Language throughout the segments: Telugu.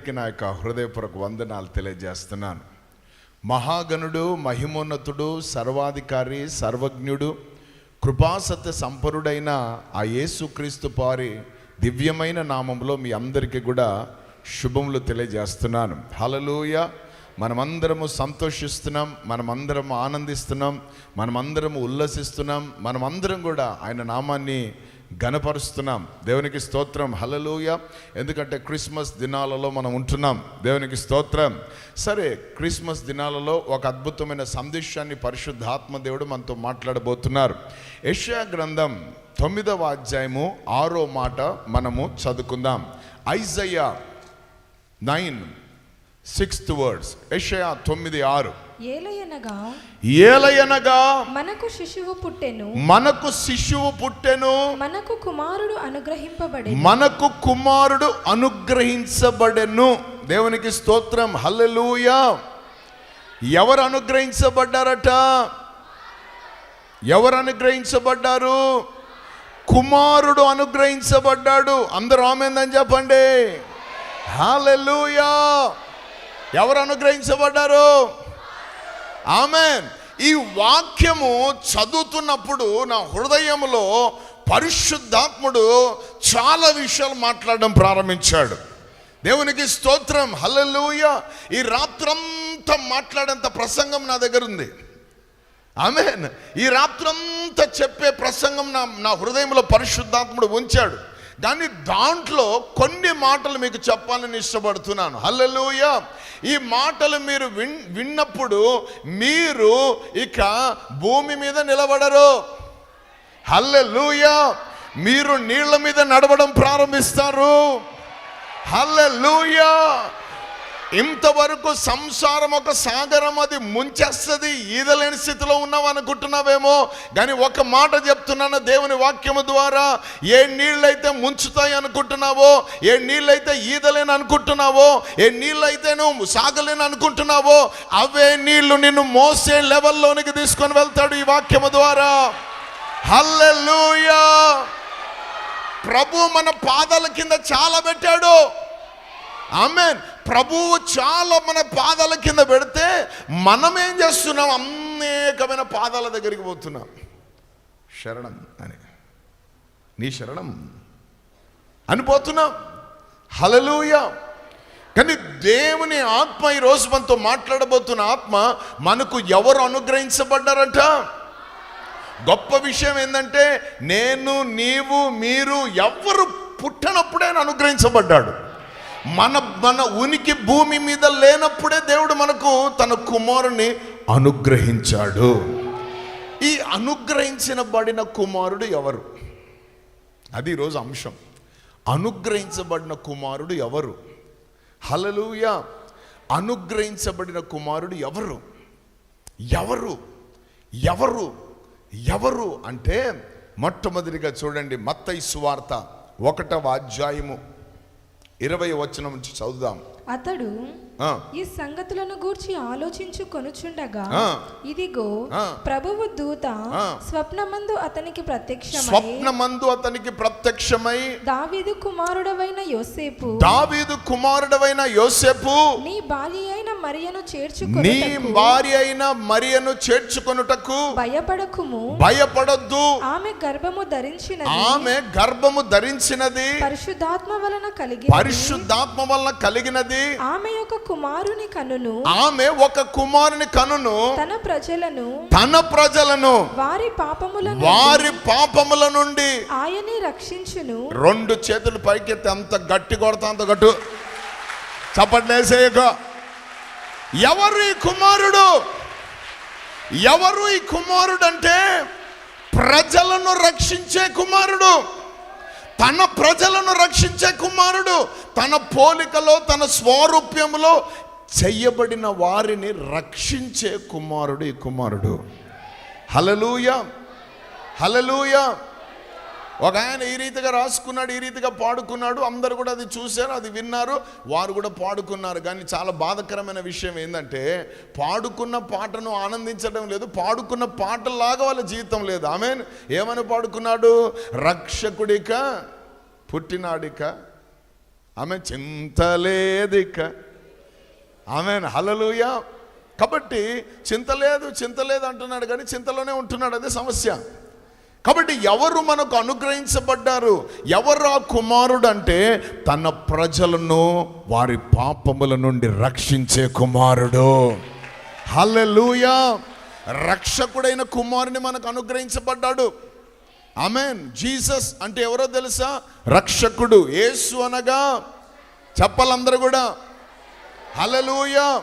అందరికీ నా యొక్క హృదయపూర్వక వందనాలు తెలియజేస్తున్నాను. మహాగణుడు మహిమోన్నతుడు సర్వాధికారి సర్వజ్ఞుడు కృపాసత్య సంపరుడైన ఆ యేసుక్రీస్తు పారి దివ్యమైన నామంలో మీ అందరికీ కూడా శుభములు తెలియజేస్తున్నాను. హలలోయ మనమందరము సంతోషిస్తున్నాం మనమందరం ఆనందిస్తున్నాం మనమందరం ఉల్లసిస్తున్నాం మనమందరం కూడా ఆయన నామాన్ని ఘనపరుస్తున్నాం. దేవునికి స్తోత్రం. హలలుయ ఎందుకంటే క్రిస్మస్ దినాలలో మనం ఉంటున్నాం. దేవునికి స్తోత్రం. సరే క్రిస్మస్ దినాలలో ఒక అద్భుతమైన సందేశాన్ని పరిశుద్ధాత్మ దేవుడు మనతో మాట్లాడబోతున్నారు. యష్యా గ్రంథం తొమ్మిదవ అధ్యాయము ఆరో మాట మనము చదువుకుందాం. Isaiah nine sixth words. యషయా తొమ్మిది ఆరు. ఏలయనగా ఏలయనగా మనకు శిశువు పుట్టెను. మనకు శిశువు పుట్టెను. మనకు కుమారుడు అనుగ్రహింపబడి మనకు కుమారుడు అనుగ్రహించబడెను. దేవునికి స్తోత్రం. హల్లెలూయా. ఎవరు అనుగ్రహించబడ్డారట? ఎవరు అనుగ్రహించబడ్డారు? కుమారుడు అనుగ్రహించబడ్డాడు. అందరూ ఆమెందని చెప్పండి. హల్లెలూయా. ఎవరు అనుగ్రహించబడ్డారు? ఆమెన్. ఈ వాక్యము చదువుతున్నప్పుడు నా హృదయంలో పరిశుద్ధాత్ముడు చాలా విషయాలు మాట్లాడడం ప్రారంభించాడు. దేవునికి స్తోత్రం హలలుయ ఈ రాత్రంతా మాట్లాడేంత ప్రసంగం నా దగ్గర ఉంది. ఆమెన్. ఈ రాత్రంతా చెప్పే ప్రసంగం నా నా హృదయంలో పరిశుద్ధాత్ముడు ఉంచాడు. దాన్ని దాంట్లో కొన్ని మాటలు మీకు చెప్పాలని ఇష్టపడుతున్నాను. హల్లెలూయ. ఈ మాటలు మీరు విన్ విన్నప్పుడు మీరు ఇక భూమి మీద నిలబడరు. హల్లెలూయ. మీరు నీళ్ళ మీద నడవడం ప్రారంభిస్తారు. హల్లెలూయా. ఇంతవరకు సంసారం ఒక సాగరం అది ముంచేస్తుంది ఈదలేని స్థితిలో ఉన్నావు అనుకుంటున్నావేమో. కానీ ఒక మాట చెప్తున్నాను దేవుని వాక్యము ద్వారా. ఏ నీళ్ళైతే ముంచుతాయి అనుకుంటున్నావో ఏ నీళ్ళైతే ఈదలేని అనుకుంటున్నావో ఏ నీళ్ళైతే నువ్వు సాగలేని అనుకుంటున్నావో అవే నీళ్ళు నిన్ను మోసే లెవెల్లోనికి తీసుకొని వెళ్తాడు ఈ వాక్యము ద్వారా. హల్లెలూయా! ప్రభు మన పాదాల కింద చాలా పెట్టాడు ఆమెన్. ప్రభువు చాలా మన పాదాల కింద పెడితే మనం ఏం చేస్తున్నాం? అనేకమైన పాదాల దగ్గరికి పోతున్నాం. శరణం అని. నీ శరణం అని పోతున్నాం. హలలుయ కానీ దేవుని ఆత్మ ఈ రోజు మనతో మాట్లాడబోతున్న ఆత్మ మనకు ఎవరు అనుగ్రహించబడ్డారట? గొప్ప విషయం ఏంటంటే నేను నీవు మీరు ఎవరు పుట్టనప్పుడే అనుగ్రహించబడ్డాడు. మన మన ఉనికి భూమి మీద లేనప్పుడే దేవుడు మనకు తన కుమారుని అనుగ్రహించాడు. ఈ అనుగ్రహించబడిన కుమారుడు ఎవరు? అది ఈరోజు అంశం. అనుగ్రహించబడిన కుమారుడు ఎవరు? హలలుయ అనుగ్రహించబడిన కుమారుడు ఎవరు? ఎవరు? ఎవరు? ఎవరు? అంటే మొట్టమొదటిగా చూడండి మత్తయి సువార్త ఒకటవ అధ్యాయము. ఇరవై వచనం నుంచి చదువుదాం. అతడు ఈ సంగతులను గూర్చి ఆలోచించు కొనుచుండగా. ఇదిగో. ప్రభువు దూత. స్వప్నమందు అతనికి ప్రత్యక్షమై స్వప్నమందు అతనికి ప్రత్యక్షమై దావీదు కుమారుడవైన యోసేపు దావీదు కుమారుడవైన యోసేపు నీ భార్య అయిన మరియను నీ చేర్చుకొనుటకు భార్య అయిన మరియను చేర్చుకొనుటకు భయపడకుము. భయపడొద్దు. ఆమె గర్భము ధరించినది. ఆమె గర్భము ధరించినది. పరిశుద్ధాత్మ వలన కలిగి పరిశుద్ధాత్మ వలన కలిగినది. ఆమె యొక్క కుమారుని కనును ఆమె ఒక కుమారుని కనును తన ప్రజలను తన ప్రజలను వారి పాపములను వారి పాపముల నుండి ఆయనే రక్షించును. రెండు చేతులు పైకెత్తి అంత గట్టి కొడతా అంత గట్టు. చప్పట్లేసేయక ఎవరు ఈ కుమారుడు? ఎవరు ఈ కుమారుడు అంటే ప్రజలను రక్షించే కుమారుడు. తన ప్రజలను రక్షించే కుమారుడు తన పోలికలో తన స్వారూప్యంలో చెయ్యబడిన వారిని రక్షించే కుమారుడు ఈ కుమారుడు. హలలుయ హలలుయ ఒక ఆయన ఈ రీతిగా రాసుకున్నాడు ఈ రీతిగా పాడుకున్నాడు అందరు కూడా అది చూశారు అది విన్నారు వారు కూడా పాడుకున్నారు. కానీ చాలా బాధకరమైన విషయం ఏంటంటే పాడుకున్న పాటను ఆనందించడం లేదు పాడుకున్న పాటలాగా వాళ్ళ జీవితం లేదు. ఆమె ఏమని పాడుకున్నాడు? రక్షకుడిక పుట్టినాడిక. ఆమె చింతలేదిక ఆమె హలలుయ కాబట్టి చింత లేదు చింత లేదు అంటున్నాడు కానీ చింతలోనే ఉంటున్నాడు అదే సమస్య. కాబట్టి ఎవరు మనకు అనుగ్రహించబడ్డారు? ఎవరు ఆ కుమారుడు అంటే తన ప్రజలను వారి పాపముల నుండి రక్షించే కుమారుడు. హల్లెలూయా! రక్షకుడైన కుమారుని మనకు అనుగ్రహించబడ్డాడు. ఆమెన్ జీసస్ అంటే ఎవరో తెలుసా? రక్షకుడు. యేసు అనగా చెప్పాలందరూ కూడా. హలలుయా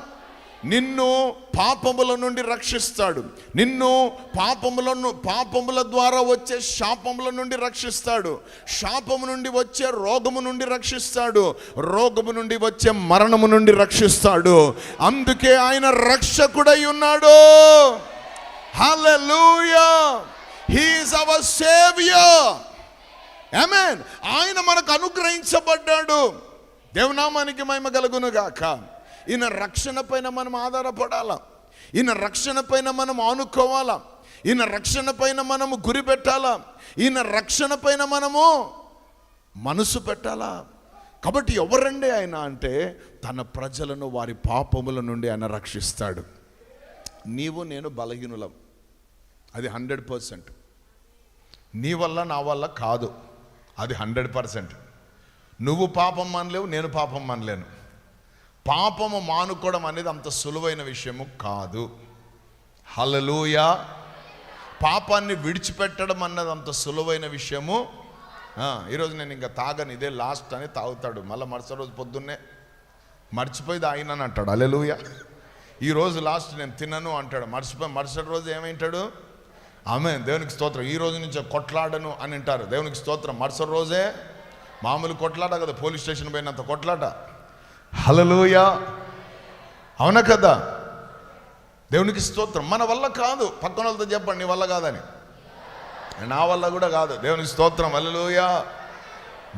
నిన్ను పాపముల నుండి రక్షిస్తాడు. నిన్ను పాపములను పాపముల ద్వారా వచ్చే శాపముల నుండి రక్షిస్తాడు. శాపము నుండి వచ్చే రోగము నుండి రక్షిస్తాడు. రోగము నుండి వచ్చే మరణము నుండి రక్షిస్తాడు. అందుకే ఆయన రక్షకుడై ఉన్నాడు. Hallelujah! He is our saviour amen ఆయన మనకు అనుగ్రహించబడ్డాడు. దేవనామానికి మహిమ కలుగును గాక. ఈయన రక్షణ పైన మనం ఆధారపడాలా? ఈయన రక్షణ పైన మనం ఆనుకోవాలా? ఈయన రక్షణ పైన మనము గురి పెట్టాలా? ఈయన రక్షణ పైన మనము మనసు పెట్టాలా? కాబట్టి ఎవరండి ఆయన అంటే తన ప్రజలను వారి పాపముల నుండి ఆయన రక్షిస్తాడు. నీవు నేను బలహీనులం. అది హండ్రెడ్ పర్సెంట్. నీ వల్ల నా వల్ల కాదు. అది హండ్రెడ్ పర్సెంట్. నువ్వు పాపం అనలేవు నేను పాపం అనలేను పాపము మానుకోవడం అనేది అంత సులువైన విషయము కాదు. హలలుయ పాపాన్ని విడిచిపెట్టడం అన్నది అంత సులువైన విషయము ఈరోజు నేను ఇంకా తాగను ఇదే లాస్ట్ అని తాగుతాడు. మళ్ళీ మరుసటి రోజు పొద్దున్నే మర్చిపోయి తాగినాను అంటాడు. అలెలుయ ఈరోజు లాస్ట్ నేను తినను అంటాడు. మర్చిపోయి మరుసటి రోజు ఏమైంటాడు? ఆమె దేవునికి స్తోత్రం. ఈ రోజు నుంచి కొట్లాడను అని అంటారు. దేవునికి స్తోత్రం. మరుసటి రోజే మామూలు కొట్లాట కదా పోలీస్ స్టేషన్ పోయినంత కొట్లాట. హలలోయ అవునా కదా? దేవునికి స్తోత్రం. మన వల్ల కాదు. పక్కన వాళ్ళతో చెప్పండి నీ వల్ల కాదని. నా వల్ల కూడా కాదు. దేవునికి స్తోత్రం. హలలోయ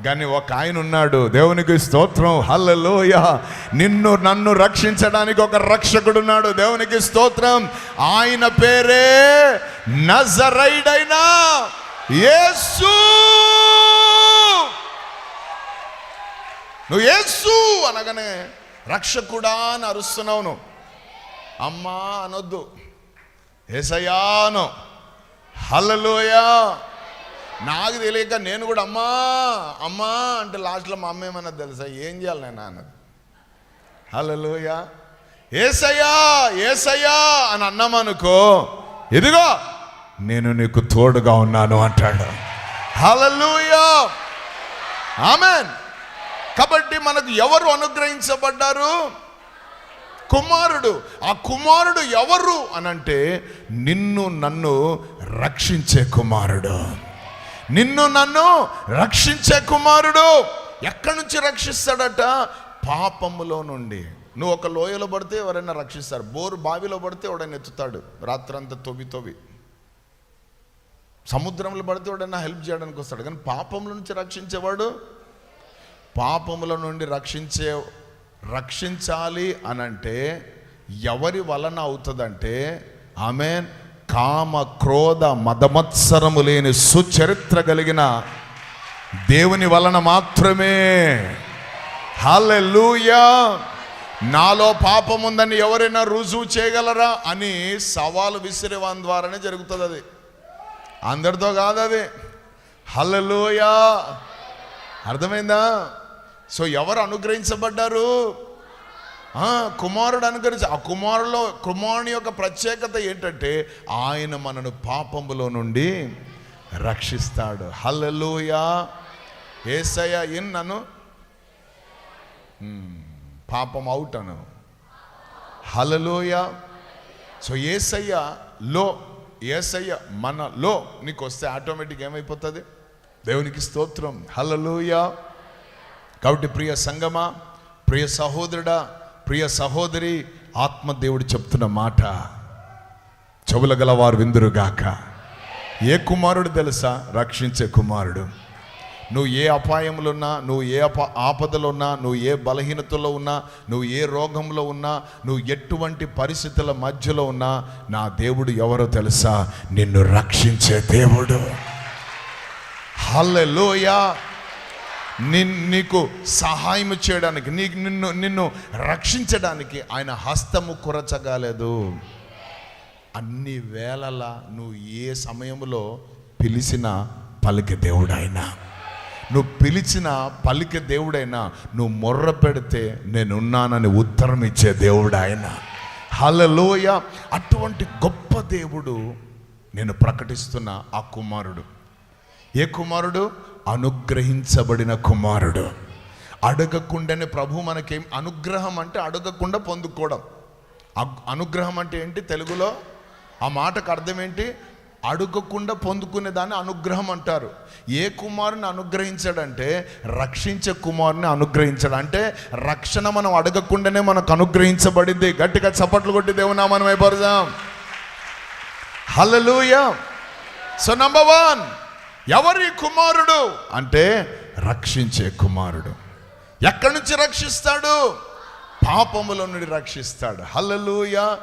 కానీ ఒక ఆయన ఉన్నాడు. దేవునికి స్తోత్రం. హల్లెలూయ. నిన్ను నన్ను రక్షించడానికి ఒక రక్షకుడు ఉన్నాడు. దేవునికి స్తోత్రం. ఆయన పేరే నజరైడైనా యేసు! నువ్వు యేసు అనగానే రక్షకుడా అని అరుస్తున్నావు నువ్వు. అమ్మా అనొద్దు. ఏసయాను హలలోయా నాకు తెలియక నేను కూడా అమ్మా అమ్మా అంటే లాస్ట్లో మా అమ్మ ఏమన్నా తెలుసా? ఏం చేయాలి నేను అన్నది. హలలోయా ఏసయ్యా ఏసయ్యా అని అన్నామనుకో ఇదిగో నేను నీకు తోడుగా ఉన్నాను అంటాడు. Hallelujah amen. కాబట్టి మనకు ఎవరు అనుగ్రహించబడ్డారు? కుమారుడు. ఆ కుమారుడు ఎవరు అనంటే నిన్ను నన్ను రక్షించే కుమారుడు. నిన్ను నన్ను రక్షించే కుమారుడు. ఎక్కడి నుంచి రక్షిస్తాడట? పాపములో నుండి. నువ్వు ఒక లోయలో పడితే ఎవరైనా రక్షిస్తారు. బోరు బావిలో పడితే ఎవడైనా ఎత్తుతాడు. రాత్రంతా తొవి తొవి సముద్రంలో పడితే ఎవడైనా హెల్ప్ చేయడానికి వస్తాడు. కానీ పాపముల నుంచి రక్షించేవాడు పాపముల నుండి రక్షించే రక్షించాలి అనంటే ఎవరి వలన అవుతుందంటే ఆమె కామ క్రోధ మదమత్సరము లేని సుచరిత్ర కలిగిన దేవుని వలన మాత్రమే. హల్లెలూయా. నాలో పాపం ఉందని ఎవరైనా రుజువు చేయగలరా అని సవాలు విసిరేవాని ద్వారానే జరుగుతుంది అది అందరితో కాదు అది హల్లెలూయా. అర్థమైందా? సో ఎవరు అనుగ్రహించబడ్డారు? కుమారుడు అనుగ్రహించి ఆ కుమారులో కుమారుని యొక్క ప్రత్యేకత ఏంటంటే ఆయన మనను పాపములో నుండి రక్షిస్తాడు. హల్లెలూయా. ఏసయ్య ఇన్ నన్ను? పాపం అవుట్ అను. హలలోయ సో ఏసయ్య లో ఏసయ్య మనలో నీకు వస్తే ఆటోమేటిక్ ఏమైపోతుంది? దేవునికి స్తోత్రం. హలలోయ కాబట్టి ప్రియ సంగమా ప్రియ సహోదరుడా ప్రియ సహోదరి ఆత్మదేవుడు చెప్తున్న మాట. చెవుల గలవారు విందురుగాక. ఏ కుమారుడు తెలుసా? రక్షించే కుమారుడు. నువ్వు ఏ అపాయంలో ఉన్నా నువ్వు ఏ అప ఆపదలో ఉన్నా నువ్వు ఏ బలహీనతలో ఉన్నా నువ్వు ఏ రోగంలో ఉన్నా నువ్వు ఎటువంటి పరిస్థితుల మధ్యలో ఉన్నా నా దేవుడు ఎవరో తెలుసా? నిన్ను రక్షించే దేవుడు. హల్లెలూయా. నిన్- నీకు సహాయం చేయడానికి నీకు నిన్ను నిన్ను రక్షించడానికి ఆయన హస్తము కురచగాలేదు. అన్ని వేళలా నువ్వు ఏ సమయంలో పిలిచిన పలికి దేవుడైనా. నువ్వు పిలిచిన పలికి దేవుడైనా నువ్వు మొర్ర పెడితే నేనున్నానని ఉత్తరం ఇచ్చే దేవుడాయన హలలోయ అటువంటి గొప్ప దేవుడు నేను ప్రకటిస్తున్న ఆ కుమారుడు. ఏ కుమారుడు? అనుగ్రహించబడిన కుమారుడు. అడగకుండానే ప్రభు మనకేం అనుగ్రహం అంటే అడగకుండా పొందుకోవడం. అనుగ్రహం అంటే ఏంటి తెలుగులో? ఆ మాటకు అర్థం ఏంటి అడగకుండా పొందుకునే దాన్ని అనుగ్రహం అంటారు. ఏ కుమారుని అనుగ్రహించాడంటే రక్షించే కుమారుని అనుగ్రహించాడు. అంటే రక్షణ మనం అడగకుండానే మనకు అనుగ్రహించబడింది. గట్టిగా చప్పట్లు కొట్టి దేవునా మనం అయిపోదాం హల్లెలూయా. సో నంబర్ వన్ ఎవరి కుమారుడు? అంటే రక్షించే కుమారుడు. ఎక్కడి నుంచి రక్షిస్తాడు? పాపముల నుండి రక్షిస్తాడు. హలలుయ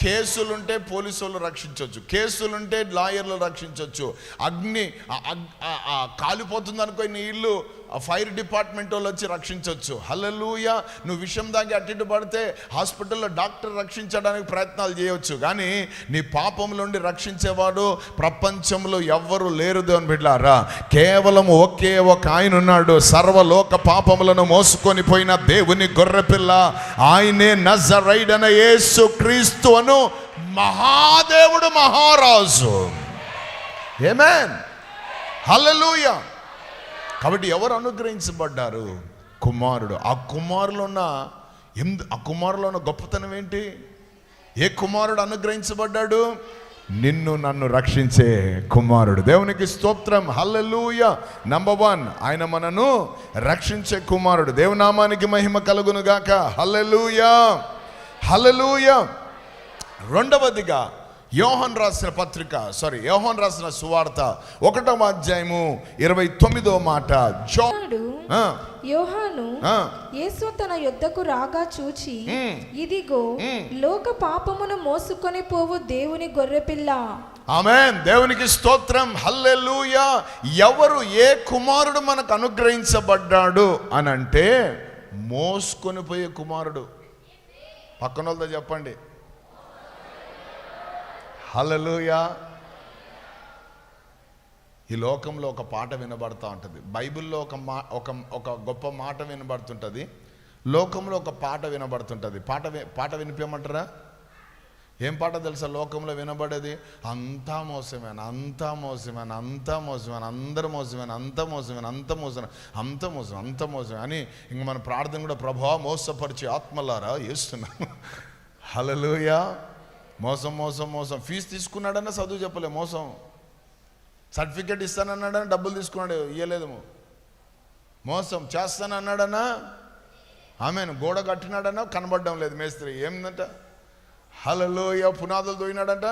కేసులుంటే పోలీసులు రక్షించవచ్చు కేసులుంటే లాయర్లు రక్షించవచ్చు అగ్ని అగ్- కాలిపోతుంది అనుకో నీ ఇల్లు ఆ ఫైర్ డిపార్ట్మెంట్ వాళ్ళు వచ్చి రక్షించవచ్చు హలలుయ నువ్వు విషయం దాగి అటు పడితే హాస్పిటల్లో డాక్టర్ రక్షించడానికి ప్రయత్నాలు చేయవచ్చు కానీ నీ పాపం నుండి రక్షించేవాడు ప్రపంచంలో ఎవ్వరు లేరు దేవుని బిడ్డారా. కేవలం ఒకే ఒక ఆయన ఉన్నాడు. సర్వలోక పాపములను మోసుకొని పోయిన దేవుని గొర్రెపిల్ల ఆయనే నజరైడన యేసు క్రీస్తు అను మహాదేవుడు మహారాజు. ఏమేన్ హల్లెలూయా కాబట్టి ఎవరు అనుగ్రహించబడ్డారు? కుమారుడు. ఆ కుమారులో ఉన్న ఎందు ఆ కుమారులో ఉన్న గొప్పతనం ఏంటి? ఏ కుమారుడు అనుగ్రహించబడ్డాడు? నిన్ను నన్ను రక్షించే కుమారుడు. దేవునికి స్తోత్రం. హల్లెలూయ. నంబర్ వన్ ఆయన మనను రక్షించే కుమారుడు. దేవునామానికి మహిమ కలుగును గాక హల్లెలూయ. హల్లెలూయ. రెండవదిగా యోహన్ రాసిన పత్రిక సారీ యోహన్ రాసిన సువార్త ఒకటవ అధ్యాయము ఇరవై తొమ్మిదో మాట. యోహాను ఆ, యేసు తన యొద్దకు రాగా చూచి. ఇదిగో. లోక పాపమును మోసుకొని పోవు దేవుని గొర్రెపిల్ల. ఆమేన్. దేవునికి స్తోత్రం. హల్లెలూయా. ఎవరు ఏ కుమారుడు మనకు అనుగ్రహించబడ్డాడు అని అంటే మోసుకొని పోయే కుమారుడు. పక్కన వాళ్ళతో చెప్పండి. హలలుయా ఈ లోకంలో ఒక పాట వినబడుతూ ఉంటుంది. బైబిల్లో ఒక మా ఒక ఒక గొప్ప మాట వినబడుతుంటుంది. లోకంలో ఒక పాట వినబడుతుంటుంది. పాట పాట వినిపించమంటారా ఏం పాట తెలుసా? లోకంలో వినబడేది? అంతా మోసమేన అంతా మోసమేన అంతా మోసమేన అందరు మోసమేన అంత మోసమేన అంత మోసం అంత మోసం అంత మోసం అని ఇంక మన ప్రార్థన కూడా ప్రభావ మోసపరిచే ఆత్మలారా చేస్తున్నాం హలలుయా మోసం మోసం మోసం. ఫీజు తీసుకున్నాడన్నా చదువు చెప్పలే మోసం. సర్టిఫికేట్ ఇస్తానన్నాడని డబ్బులు తీసుకున్నాడు ఇయ్యలేదు మోసం చేస్తానన్నాడన్నా ఆమెను గోడ కట్టినాడన్నా కనబడడం లేదు మేస్త్రి. ఏందంట హలలోయ పునాదులు దోయినాడంట.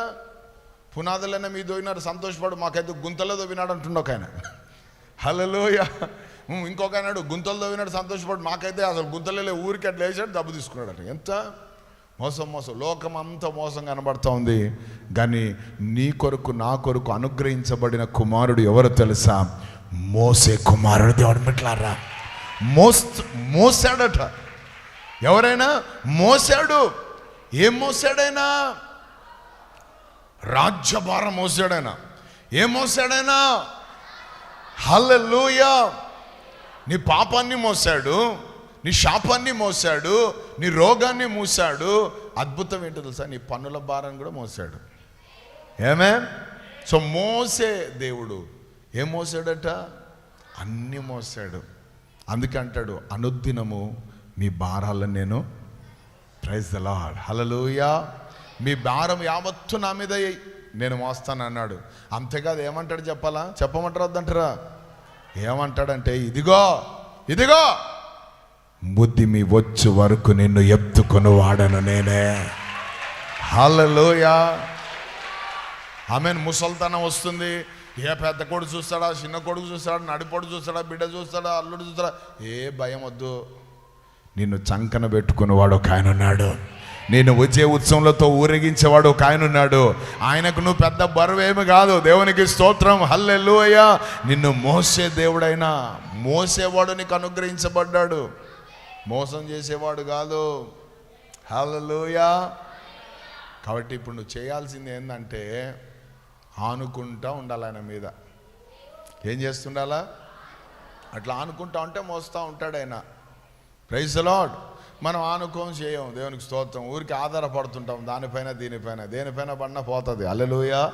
పునాదులైనా మీ దోయినారు సంతోషపడు మాకైతే గుంతలో దోవినాడు అంటుండ ఒక ఆయన. హలలోయ ఇంకొక ఆయనాడు గుంతలు దోవినాడు సంతోషపడు మాకైతే అసలు గుంతలే ఊరికి అట్లా వేసాడు డబ్బు తీసుకున్నాడు ఎంత? మోసం మోసం. లోకం అంతా మోసం కనబడుతూ ఉంది. కానీ నీ కొరకు నా కొరకు అనుగ్రహించబడిన కుమారుడు ఎవరు తెలుసా? మోసే కుమారుడు. దేవుడు మిట్లారా మోస్ మోసాడట. ఎవరైనా మోసాడు? ఏం మోసాడైనా? రాజ్యభారం మోసాడైనా. ఏం మోసాడైనా? హల్లెలూయా. నీ పాపాన్ని మోసాడు. నీ శాపాన్ని మోసాడు నీ రోగాన్ని మూసాడు అద్భుతం ఏంటో తెలుసా? నీ పన్నుల భారాన్ని కూడా మోసాడు ఏమే సో మోసే దేవుడు. ఏం మోసాడట అన్నీ మోసాడు అందుకే అంటాడు అనుదినము మీ భారాలను నేను ప్రైజ్ ద లాడ్ హలలుయా మీ భారం యావత్తు నా మీద నేను మోస్తాను అన్నాడు. అంతేకాదు ఏమంటాడు చెప్పాలా? చెప్పమంటారు? వద్దంటారా? ఏమంటాడంటే ఇదిగో ఇదిగో బుద్ధి మీ వచ్చు వరకు నిన్ను ఎత్తుకొని వాడను నేనే. హలలోయా ఆమె ముసల్తనం వస్తుంది. ఏ పెద్ద కొడుకు చూస్తాడా? చిన్న కొడుకు చూస్తాడా? నడిపొడు చూస్తాడా? బిడ్డ చూస్తాడా? అల్లుడు చూస్తాడా? ఏ భయం వద్దు. నిన్ను చంకన పెట్టుకుని వాడు ఒక ఆయన ఉన్నాడు. నేను వచ్చే ఉత్సవంలతో ఊరేగించేవాడు ఒక ఆయన ఉన్నాడు. ఆయనకు నువ్వు పెద్ద బరువేమి కాదు. దేవునికి స్తోత్రం. హల్లెలూయ. నిన్ను మోసే దేవుడైనా మోసేవాడు నీకు అనుగ్రహించబడ్డాడు. మోసం చేసేవాడు కాదు. హలోయా కాబట్టి ఇప్పుడు నువ్వు చేయాల్సింది ఏంటంటే ఆనుకుంటా ఉండాలి ఆయన మీద. ఏం చేస్తుండాలా? అట్లా ఆనుకుంటా ఉంటే మోస్తూ ఉంటాడు ఆయన. ప్రైజ్ లాడ్ మనం ఆనుకోం చేయం. దేవునికి స్తోత్రం. ఊరికి ఆధారపడుతుంటాం. దానిపైన దీనిపైన దేనిపైన పడినా పోతుంది. అల్లెలుయ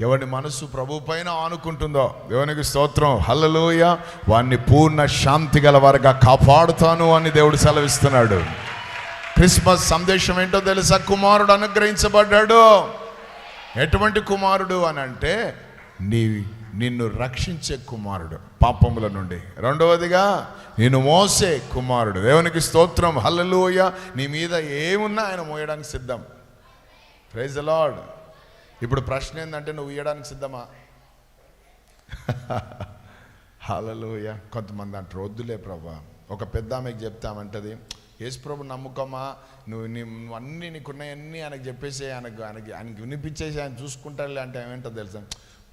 ఎవరి మనసు ప్రభు పైన ఆనుకుంటుందో దేవునికి స్తోత్రం. హల్లలోయ. వారిని పూర్ణ శాంతి గల వారిగా కాపాడుతాను అని దేవుడు సెలవిస్తున్నాడు. క్రిస్మస్ సందేశం ఏంటో తెలుసా? కుమారుడు అనుగ్రహించబడ్డాడు. ఎటువంటి కుమారుడు అని అంటే నీ నిన్ను రక్షించే కుమారుడు పాపముల నుండి. రెండవదిగా నేను మోసే కుమారుడు. దేవునికి స్తోత్రం. హల్లలోయ. నీ మీద ఏమున్నా ఆయన మోయడానికి సిద్ధం. ప్రైజ్ లార్డ్ ఇప్పుడు ప్రశ్న ఏంటంటే నువ్వు ఇయ్యడానికి సిద్ధమా? హల్లెలూయ కొంతమంది అంటారు వద్దులే ప్రభా. ఒక పెద్ద ఆమెకి చెప్తామంటది యేసుప్రభు నమ్ముకోమా? నువ్వు నీ నువ్వు అన్నీ నీకున్నాయన్నీ ఆయనకు చెప్పేసి ఆయనకు ఆయనకి ఆయనకి వినిపించేసి ఆయన చూసుకుంటాడులే అంటే ఏమేంటో తెలుసా?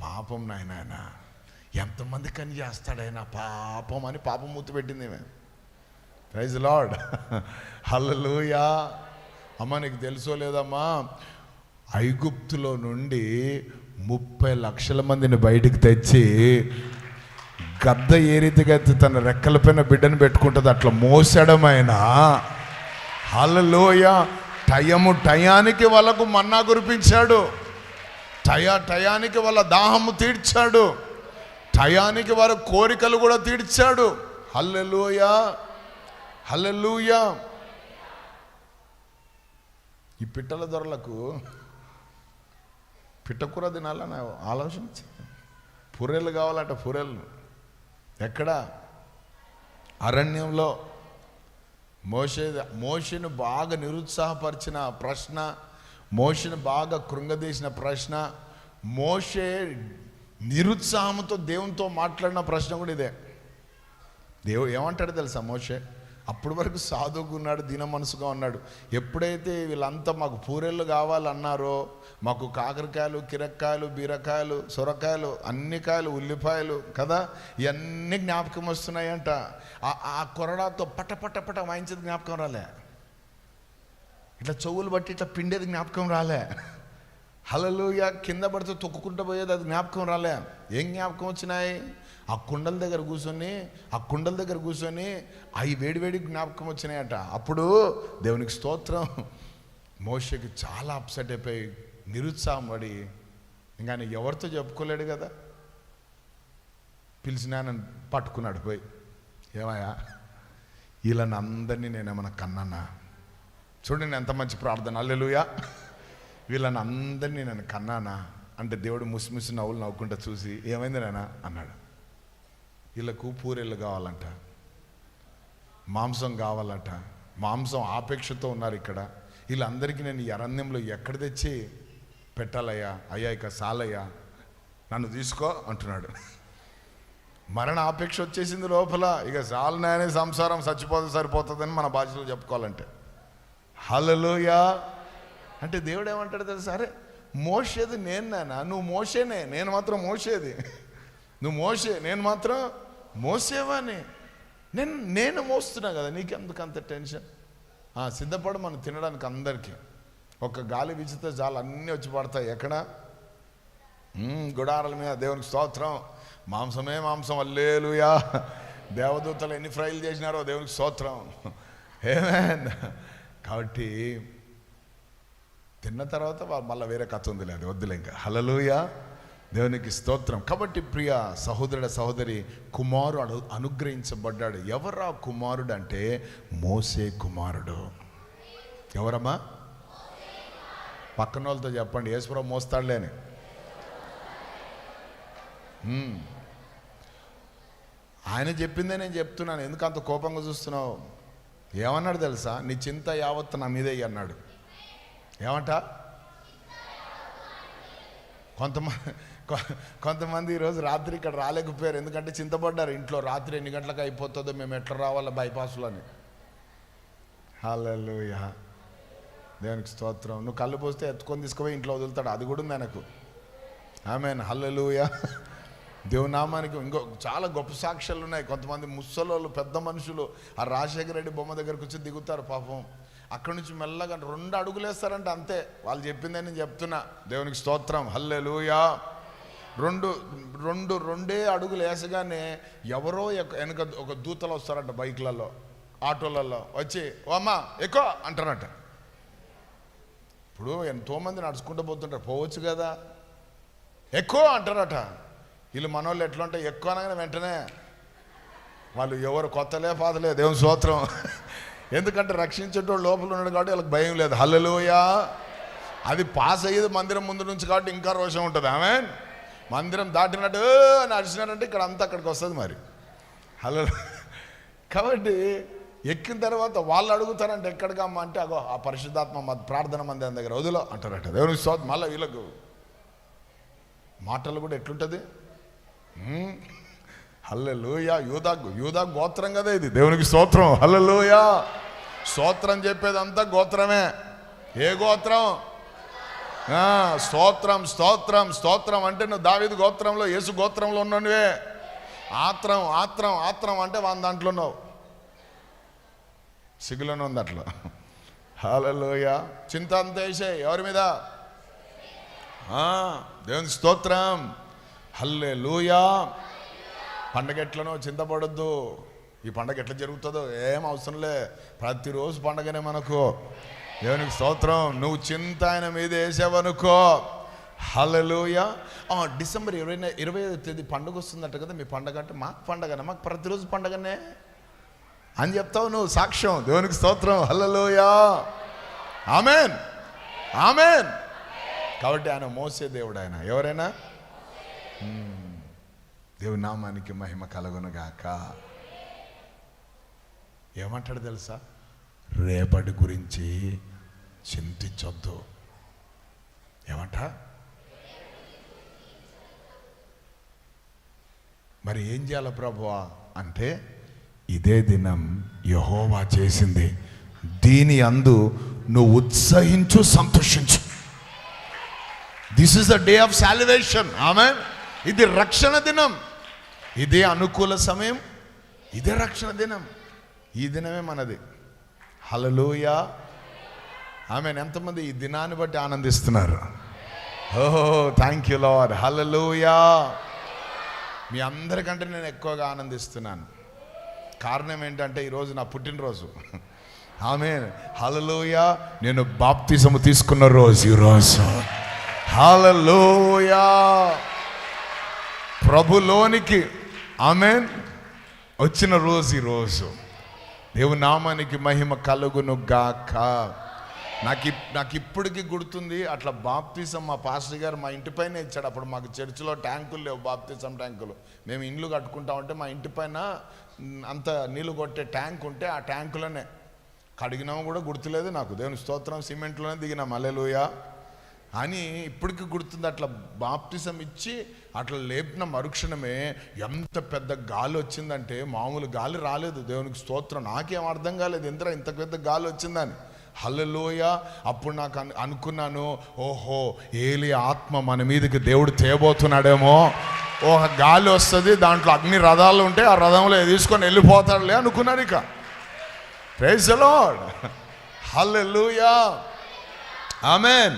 పాపం నాయన ఆయన ఎంతమంది కని చేస్తాడైనా పాపం అని పాపం మూతి పెట్టింది ఈమె. ప్రైజ్ లాడ్ హల్లెలూయా అమ్మ నీకు తెలుసో లేదమ్మా? ఐగుప్తులో నుండి ముప్పై లక్షల మందిని బయటికి తెచ్చి గద్ద ఏ రీతిగా అయితే తన రెక్కలపైన బిడ్డను పెట్టుకుంటుంది అట్లా మోసడమైన. హలలోయ టయము టయానికి వాళ్ళకు మన్నా కురిపించాడు. టయ టయానికి వాళ్ళ దాహము తీర్చాడు. టయానికి వారి కోరికలు కూడా తీర్చాడు. హల్లెలూయ. హల్లెలూయ. ఈ పిట్టల దొరలకు పిట్టకూర తినాలని ఆలోచన పుర్రెలు కావాలట పుర్రెలు. ఎక్కడ? అరణ్యంలో. మోషే మోషను బాగా నిరుత్సాహపరిచిన ప్రశ్న మోషను బాగా కృంగదీసిన ప్రశ్న మోషే నిరుత్సాహంతో దేవునితో మాట్లాడిన ప్రశ్న కూడా ఇదే. దేవుడు ఏమంటాడు తెలుసా మోషే? అప్పటి వరకు సాధువుకున్నాడు దీన మనసుగా ఉన్నాడు. ఎప్పుడైతే వీళ్ళంతా మాకు పూరెళ్ళు కావాలన్నారో మాకు కాకరకాయలు కిరక్కాయలు బీరకాయలు సొరకాయలు అన్ని కాయలు ఉల్లిపాయలు కదా ఇవన్నీ జ్ఞాపకం వస్తున్నాయంట. ఆ- ఆ కొరడాతో పట పట పట వాయించేది జ్ఞాపకం రాలే. ఇట్లా చెవులు బట్టి ఇట్లా పిండేది జ్ఞాపకం రాలే. హలలుయ కింద పడితే తొక్కుకుంటూ పోయేది అది జ్ఞాపకం రాలే. ఏం జ్ఞాపకం వచ్చినాయి? ఆ కుండల దగ్గర కూర్చొని ఆ కుండల దగ్గర కూర్చొని అవి వేడివేడి జ్ఞాపకం వచ్చినాయట. అప్పుడు దేవునికి స్తోత్రం. మోషకి చాలా అప్సెట్ అయిపోయి నిరుత్సాహం పడి ఇంకా ఆయన ఎవరితో చెప్పుకోలేడు కదా? పిలిచినానని పట్టుకున్నాడు పోయి. ఏమయ్యా? ఇలా అందరినీ నేనేమన్నా కన్నానా? చూడండి ఎంత మంచి ప్రార్థన. అల్లెలుయా వీళ్ళని అందరినీ నేను కన్నానా? అంటే దేవుడు ముసిముసి నవ్వులు నవ్వుకుంటా చూసి ఏమైంది నాయనా అన్నాడు. వీళ్ళకు పూరెళ్ళు కావాలంట. మాంసం కావాలట. మాంసం ఆపేక్షతో ఉన్నారు ఇక్కడ. వీళ్ళందరికీ నేను ఈ అరణ్యంలో ఎక్కడ తెచ్చి పెట్టాలయ్యా? అయ్యా ఇక సాలయ్యా. నన్ను తీసుకో అంటున్నాడు. మరణ ఆపేక్ష వచ్చేసింది లోపల. ఇక సాలనాయనే సంసారం చచ్చిపోతే సరిపోతుందని మన భాషలో చెప్పుకోవాలంటే. హలలోయా అంటే దేవుడు ఏమంటాడు తెలుసా? సరే మోసేది నేను నాన్న నువ్వు మోసేనే నేను మాత్రం మోసేది నువ్వు మోసే నేను మాత్రం మోసేవాని నేను నేను మోస్తున్నా కదా నీకెందుకు అంత టెన్షన్? ఆ, సిద్ధపడు మనం తినడానికి అందరికీ. ఒక గాలి విచితే చాలు అన్నీ వచ్చి పడతాయి. ఎక్కడ? గుడారల గుడారాల మీద దేవునికి స్తోత్రం. మాంసమే మాంసం అల్లేలుయా. దేవదూతలు ఎన్ని ఫ్రైలు చేసినారో దేవునికి స్తోత్రం. ఏమే కాబట్టి తిన్న తర్వాత మళ్ళీ వేరే కథ ఉందిలే అది వద్దులే ఇంకా. హలలుయా దేవునికి స్తోత్రం. కాబట్టి ప్రియ సహోదరుడ సహోదరి కుమారుడు అను అనుగ్రహించబడ్డాడు. ఎవరా కుమారుడు అంటే మోసే కుమారుడు. ఎవరమ్మా? పక్కన వాళ్ళతో చెప్పండి. యేసుప్రభు మోస్తాడులేని. ఆయన చెప్పిందే నేను చెప్తున్నాను. ఎందుకు అంత కోపంగా చూస్తున్నావు? ఏమన్నాడు తెలుసా? నీ చింత యావత్తు నా మీదే అన్నాడు. ఏమంటా? కొంతమంది కొ- కొంతమంది ఈరోజు రాత్రి ఇక్కడ రాలేకపోయారు. ఎందుకంటే చింతపడ్డారు ఇంట్లో. రాత్రి ఎన్ని గంటలకు అయిపోతుందో మేము ఎట్లా రావాలో బైపాస్లో అని. హల్లెలూయా. దేవునికి స్తోత్రం. నువ్వు కళ్ళు పోస్తే ఎత్తుకొని తీసుకుపోయి ఇంట్లో వదులుతాడు. అది కూడా ఉంది ఆయనకు. ఆమె హల్లెలూయా. దేవుని నామానికి ఇంకో చాలా గొప్ప సాక్ష్యాలు ఉన్నాయి. కొంతమంది ముసలోళ్ళు పెద్ద మనుషులు ఆ రాజశేఖర రెడ్డి బొమ్మ దగ్గరకు వచ్చి దిగుతారు పాపం. అక్కడి నుంచి మెల్లగా రెండు అడుగులేస్తారంటే అంతే. వాళ్ళు చెప్పిందే నేను చెప్తున్నా. దేవునికి స్తోత్రం. హల్లెలూయా. రెండు రెండు రెండే అడుగులు వేసగానే ఎవరో ఎక్క- వెనక ఒక దూతలు వస్తారంట బైక్లలో ఆటోలలో. వచ్చి ఓ ఎక్కువ అంటారంట. ఇప్పుడు ఎంతోమంది నడుచుకుంటూ పోతుంటారు. పోవచ్చు కదా. ఎక్కువ అంటారట. వీళ్ళు మనోళ్ళు ఎట్లా ఉంటాయి ఎక్కువ అనగానే వెంటనే వాళ్ళు ఎవరు కొత్తలే పాతలే. దేవుని స్తోత్రం. ఎందుకంటే రక్షించేటోడు లోపల ఉన్నాడు కాబట్టి వాళ్ళకి భయం లేదు. హల్లెలూయా. అది పాస్ అయ్యేది మందిరం ముందు నుంచి కాబట్టి ఇంకా రోషం ఉంటుంది. ఆమె మందిరం దాటినట్టు అని అరిచినారంటే ఇక్కడ అంతా అక్కడికి వస్తుంది మరి. హలో కాబట్టి ఎక్కిన తర్వాత వాళ్ళు అడుగుతారంటే ఎక్కడికి అమ్మ అంటే అగో ఆ పరిశుద్ధాత్మ మా ప్రార్థన మందిరం దగ్గర వదిలో అంటారట. దేవుని స్తోత్రం. మళ్ళీ వీళ్ళకు మాటలు కూడా ఎట్లుంటుంది? హల్లెలూయా. యూదా యూదా గోత్రం కదా ఇది. దేవునికి స్తోత్రం. హల్లెలూయా. స్తోత్రం చెప్పేదంతా గోత్రమే. ఏ గోత్రం? ఆ, స్తోత్రం స్తోత్రం స్తోత్రం అంటే నువ్వు దావిది గోత్రంలో యేసు గోత్రంలో ఉన్నవే ఆత్రం ఆత్రం ఆత్రం అంటే వాళ్ళ దాంట్లో ఉన్నావు. సిగ్గులోనే ఉంది అట్లా. హాలలోయ చింత అంతా వేసే ఎవరి మీద? దేవుని స్తోత్రం. హల్లే లూయా పండగ ఎట్లనో చింతపడొద్దు ఈ పండగ ఎట్లా జరుగుతుందో ఏం అవసరంలే ప్రతిరోజు పండగనే మనకు. దేవునికి స్తోత్రం. నువ్వు చింత ఆయన మీద వేసావనుకో. హలలోయ డిసెంబర్ ఇరవై ఇరవై ఐదో తేదీ పండుగ వస్తుందట కదా మీ పండగ అంటే మాకు పండగనే? మాకు ప్రతిరోజు పండగనే. అని చెప్తావు నువ్వు సాక్ష్యం. దేవునికి స్తోత్రం. హలలోయ ఆమెన్. ఆమెన్. కాబట్టి ఆయన మోసే దేవుడు ఆయన. ఎవరైనా? మ్మ్. దేవుని నామానికి మహిమ కలుగునుగాక ఏమంటాడు తెలుసా? రేపటి గురించి చింతించొద్దు. ఏమంట? మరి ఏం చేయాలి ప్రభువా? అంటే ఇదే దినం యహోవా చేసింది. దీని అందు నువ్వు ఉత్సహించు సంతోషించు. This is the day of salvation ఆమె ఇది రక్షణ దినం. ఇదే అనుకూల సమయం. ఇదే రక్షణ దినం. ఈ దినమే మనది. హలలోయ ఆమె ఎంతమంది ఈ దినాన్ని బట్టి ఆనందిస్తున్నారు? ఓహో థ్యాంక్ యూ లాడ్ హలలోయా మీ అందరికంటే నేను ఎక్కువగా ఆనందిస్తున్నాను. కారణం ఏంటంటే ఈరోజు నా పుట్టినరోజు. ఆమె హలలోయ నేను బాప్తిజము తీసుకున్న రోజు ఈరోజు. హలలోయ ప్రభులోనికి ఆమె వచ్చిన రోజు ఈరోజు. దేవుని నామానికి మహిమ కలుగును గాక నాకు ఇప్- నాకు ఇప్పటికీ గుర్తుంది అట్లా బాప్తిజం మా పాస్టర్ గారు మా ఇంటి పైన ఇచ్చాడు. అప్పుడు మాకు చర్చిలో ట్యాంకులు లేవు బాప్తిజం ట్యాంకులు. మేము ఇండ్లు కట్టుకుంటామంటే మా ఇంటి పైన అంత నీళ్ళు కొట్టే ట్యాంక్ ఉంటే ఆ ట్యాంకులోనే. కడిగినాము కూడా గుర్తులేదు నాకు. దేవుని స్తోత్రం సిమెంట్లోనే దిగినాం. అల్లెలుయా అని ఇప్పటికి గుర్తుంది. అట్లా బాప్టిజం ఇచ్చి అట్లా లేపిన మరుక్షణమే ఎంత పెద్ద గాలి వచ్చిందంటే మామూలు గాలి రాలేదు. దేవునికి స్తోత్రం. నాకేం అర్థం కాలేదు. ఎంత ఇంత పెద్ద గాలి వచ్చిందని? హలలోయ అప్పుడు నాకు అను- అనుకున్నాను ఓహో ఏలి ఆత్మ మన మీదకి దేవుడు తేబోతున్నాడేమో. ఒక గాలి వస్తుంది దాంట్లో అగ్ని రథాలు ఉంటే ఆ రథంలో తీసుకొని వెళ్ళిపోతాడులే అనుకున్నాను ఇక. ప్రైజ్ లార్డ్ హల్లెలూయా ఆమెన్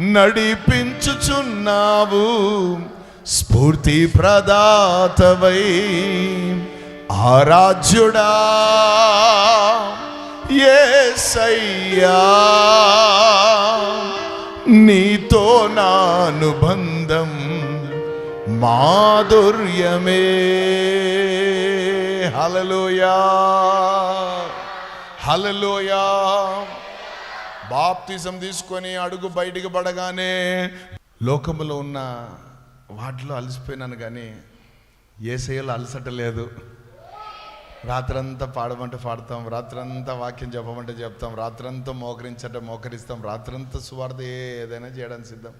నడిపించుచున్నావు. స్ఫూర్తి ప్రదాతవై ఆరాధ్యుడా. ఏ సయ్యా నీతో నా అనుబంధం మాధుర్యమే. హలలోయా హలలోయా బాప్తిజం తీసుకొని అడుగు బయటికి పడగానే లోకములో ఉన్న వాటిలో అలసిపోయినాను కానీ ఏసయ్యలో అలసట లేదు రాత్రంతా పాడమంటే పాడతాం రాత్రంతా వాక్యం చెప్పమంటే చెప్తాం రాత్రంతా మోకరించట మోకరిస్తాం రాత్రంతా సువార్త ఏదైనా చేయడానికి సిద్ధం.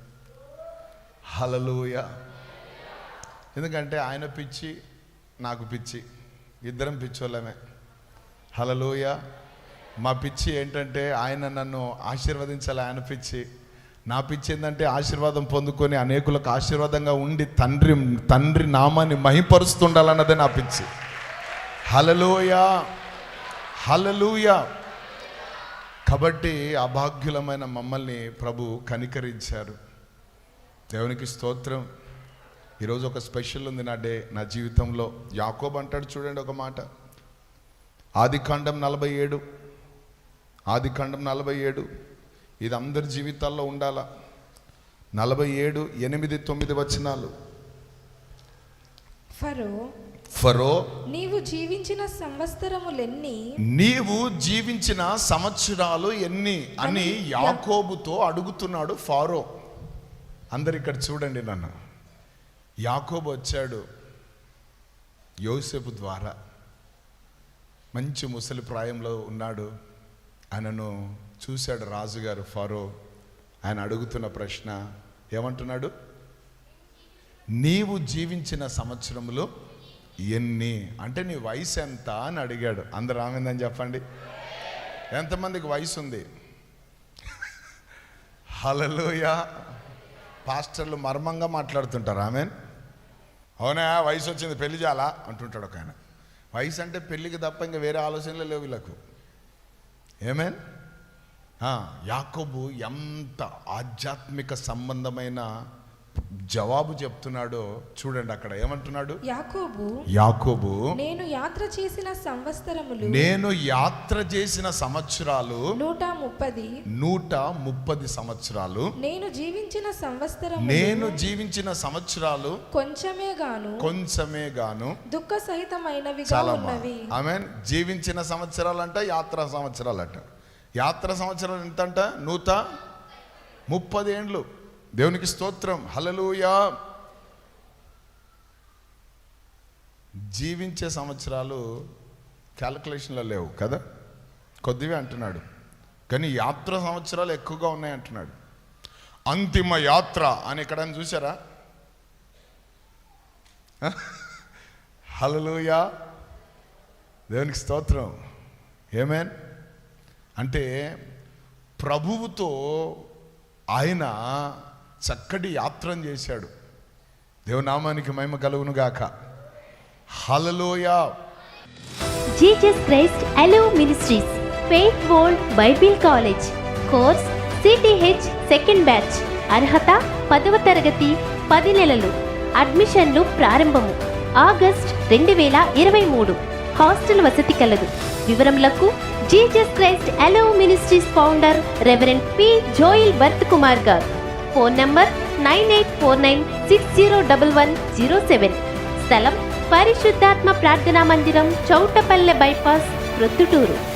హలలుయ ఎందుకంటే ఆయన పిచ్చి నాకు పిచ్చి. ఇద్దరం పిచ్చోళ్ళమే. హలలుయ మా పిచ్చి ఏంటంటే ఆయన నన్ను ఆశీర్వదించాలి ఆయన పిచ్చి. నా పిచ్చి ఏంటంటే ఆశీర్వాదం పొందుకొని అనేకులకు ఆశీర్వాదంగా ఉండి తండ్రి తండ్రి నామాన్ని మహిపరుస్తుండాలన్నదే నా పిచ్చి. హలలోయ హలలోయ కాబట్టి అభాగ్యులమైన మమ్మల్ని ప్రభు కనికరించారు. దేవునికి స్తోత్రం. ఈరోజు ఒక స్పెషల్ ఉంది నా డే నా జీవితంలో. యాకోబ్ అంటాడు చూడండి ఒక మాట. ఆది కాండం నలభై ఏడు. ఆది కాండం నలభై ఏడు. ఇది అందరి జీవితాల్లో ఉండాలా? నలభై ఏడు ఎనిమిది తొమ్మిది వచనాలు. ఫరో ఫరో నీవు జీవించిన సంవత్సరములెన్ని? నీవు జీవించిన సంవత్సరాలు ఎన్ని అని యాకోబుతో అడుగుతున్నాడు ఫారో. అందరు ఇక్కడ చూడండి నన్ను. యాకోబు వచ్చాడు యోసేపు ద్వారా. మంచి ముసలి ప్రాయంలో ఉన్నాడు. ఆయనను చూశాడు రాజుగారు ఫారో. ఆయన అడుగుతున్న ప్రశ్న ఏమంటున్నాడు? నీవు జీవించిన సంవత్సరములో ఎన్ని? అంటే నీ వయసు ఎంత అని అడిగాడు. అందరు ఆమెందని చెప్పండి. ఎంతమందికి వయసు ఉంది? హలలోయ పాస్టర్లు మర్మంగా మాట్లాడుతుంటారు. ఆమెన్. అవునా? వయసు వచ్చింది పెళ్ళి చాలా అంటుంటాడు ఒక ఆయన. వయసు అంటే పెళ్ళికి తప్ప ఇంకా వేరే ఆలోచనలు లేవు వీళ్ళకు. ఏమేన్ ఆ, యాకోబు ఎంత ఆధ్యాత్మిక సంబంధమైన జవాబు చెప్తున్నాడో చూడండి అక్కడ ఏమంటున్నాడు? యాకోబు యాకోబు నేను యాత్ర చేసిన సంవత్సరములు నేను యాత్ర చేసిన సంవత్సరాలు నూట ముప్పది. నూట ముప్పది సంవత్సరాలు నేను జీవించిన సంవత్సరము నేను జీవించిన సంవత్సరాలు కొంచెమే గాను కొంచెమే గాను దుఃఖ సహితమైనవిగా చాలా ఉన్నవి. ఆమె జీవించిన సంవత్సరాలు అంట యాత్ర సంవత్సరాలు అంట యాత్ర సంవత్సరాలు ఎంత అంట నూత ముప్పది ఏండ్లు దేవునికి స్తోత్రం. హలలుయా జీవించే సంవత్సరాలు క్యాలిక్యులేషన్లో లేవు కదా? కొద్దివే అంటున్నాడు. కానీ యాత్ర సంవత్సరాలు ఎక్కువగా ఉన్నాయి అంటున్నాడు. అంతిమ యాత్ర అని ఎక్కడైనా చూసారా హలలుయా దేవునికి స్తోత్రం. ఏమేన్? అంటే ప్రభువుతో ఆయన చక్కటి యాత్రను చేశాడు. దేవునామానికి మహిమ కలుగును గాక హలలోయా జీసస్ క్రైస్ట్ అలో ministries faith world Bible college course CTH second batch అర్హత పదవ తరగతి పది నెలలు అడ్మిషన్లు ప్రారంభము ఆగస్ట్ రెండు వేల ఇరవై మూడు. హాస్టల్ వసతి కలదు. వివరములకు జీసస్ క్రైస్ట్ అలో ministries founder reverend P. Joel Bharath Kumar garu. Phone number nine eight four nine six zero double one zero seven. స్థలం పరిశుద్ధాత్మ ప్రార్థనా మందిరం చౌటపల్లె బైపాస్ ప్రొద్దుటూరు.